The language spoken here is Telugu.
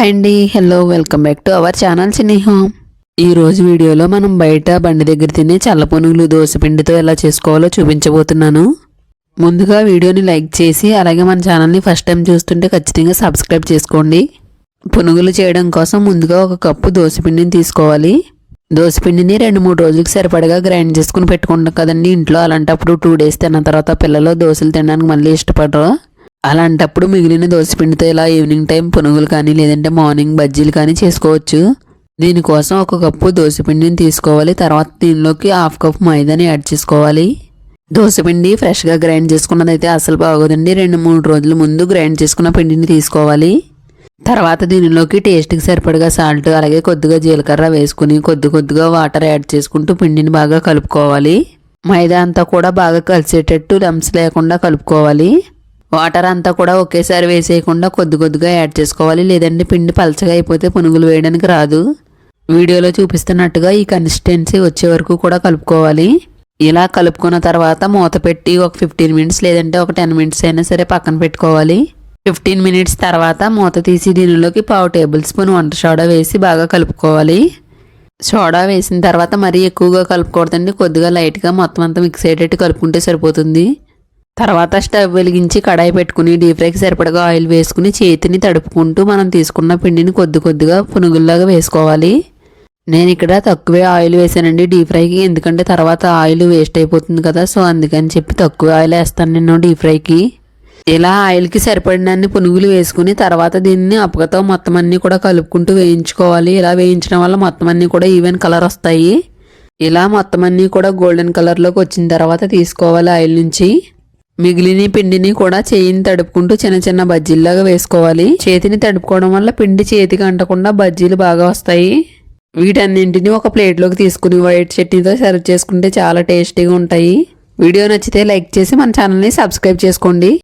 హాయ్ అండి. Hello welcome back to our channel స్నేహం ఈరోజు వీడియోలో మనం బయట బండి దగ్గర తినే చల్ల పునుగులు ఎలా చేసుకోవాలో చూపించబోతున్నాను. ముందుగా వీడియోని లైక్ చేసి అలాగే మన ఛానల్ని ఫస్ట్ టైం చూస్తుంటే ఖచ్చితంగా సబ్స్క్రైబ్ చేసుకోండి. పునుగులు చేయడం కోసం ముందుగా ఒక కప్పు దోశపిండిని తీసుకోవాలి. దోశపిండిని రెండు మూడు రోజులకు సరిపడగా గ్రైండ్ చేసుకుని పెట్టుకుంటాం కదండి ఇంట్లో. అలాంటప్పుడు టూ డేస్ తిన్న తర్వాత పిల్లలు దోశలు తినడానికి మళ్ళీ ఇష్టపడరు. అలాంటప్పుడు మిగిలిన దోశపిండితో ఇలా ఈవినింగ్ టైం పునుగులు కానీ లేదంటే మార్నింగ్ బజ్జీలు కానీ చేసుకోవచ్చు. దీనికోసం ఒక కప్పు దోశపిండిని తీసుకోవాలి. తర్వాత దీనిలోకి హాఫ్ కప్ మైదాని యాడ్ చేసుకోవాలి. దోసపిండి ఫ్రెష్గా గ్రైండ్ చేసుకున్నదైతే అసలు బాగోదండి. రెండు మూడు రోజుల ముందు గ్రైండ్ చేసుకున్న పిండిని తీసుకోవాలి. తర్వాత దీనిలోకి టేస్ట్కి సరిపడగా సాల్ట్ అలాగే కొద్దిగా జీలకర్ర వేసుకుని కొద్ది కొద్దిగా వాటర్ యాడ్ చేసుకుంటూ పిండిని బాగా కలుపుకోవాలి. మైదా అంతా కూడా బాగా కలిసేటట్టు లమ్స్ లేకుండా కలుపుకోవాలి. వాటర్ అంతా కూడా ఒకేసారి వేసేయకుండా కొద్ది కొద్దిగా యాడ్ చేసుకోవాలి. లేదంటే పిండి పలచగా అయిపోతే పునుగులు వేయడానికి రాదు. వీడియోలో చూపిస్తున్నట్టుగా ఈ కన్సిస్టెన్సీ వచ్చే వరకు కూడా కలుపుకోవాలి. ఇలా కలుపుకున్న తర్వాత మూత పెట్టి ఒక ఫిఫ్టీన్ మినిట్స్ లేదంటే ఒక టెన్ మినిట్స్ అయినా సరే పక్కన పెట్టుకోవాలి. ఫిఫ్టీన్ మినిట్స్ తర్వాత మూత తీసి దీనిలోకి పావు టేబుల్ స్పూన్ వంట సోడా వేసి బాగా కలుపుకోవాలి. సోడా వేసిన తర్వాత మరీ ఎక్కువగా కలుపుకూడదండి కొద్దిగా లైట్గా మొత్తం అంతా మిక్స్ అయ్యేటట్టు కలుపుకుంటే సరిపోతుంది. తర్వాత స్టవ్ వెలిగించి కడాయి పెట్టుకుని డీప్ ఫ్రైకి సరిపడగా ఆయిల్ వేసుకుని చేతిని తడుపుకుంటూ మనం తీసుకున్న పిండిని కొద్ది కొద్దిగా పునుగుల్లాగా వేసుకోవాలి. నేను ఇక్కడ తక్కువే ఆయిల్ వేసానండి డీప్ ఫ్రైకి ఎందుకంటే తర్వాత ఆయిల్ వేస్ట్ అయిపోతుంది కదా సో అందుకని చెప్పి తక్కువ ఆయిల్ వేస్తాను నేను డీప్ ఫ్రైకి ఇలా ఆయిల్కి సరిపడినన్ని పునుగులు వేసుకుని తర్వాత దీన్ని అప్పకతో మొత్తం అన్నీ కూడా కలుపుకుంటూ వేయించుకోవాలి. ఇలా వేయించడం వల్ల మొత్తం అన్నీ కూడా ఈవెన్ కలర్ వస్తాయి. ఇలా మొత్తం అన్నీ కూడా గోల్డెన్ కలర్లోకి వచ్చిన తర్వాత తీసుకోవాలి ఆయిల్ నుంచి. మిగిలిన పిండిని కూడా చేయిని తడుపుకుంటూ చిన్న చిన్న బజ్జీల్లాగా వేసుకోవాలి. చేతిని తడుపుకోవడం వల్ల పిండి చేతికి అంటకుండా బజ్జీలు బాగా వస్తాయి. వీటన్నింటిని ఒక ప్లేట్లోకి తీసుకుని వైట్ చట్నీతో సర్వ్ చేసుకుంటే చాలా టేస్టీగా ఉంటాయి. వీడియో నచ్చితే లైక్ చేసి మన ఛానల్ని సబ్స్క్రైబ్ చేసుకోండి.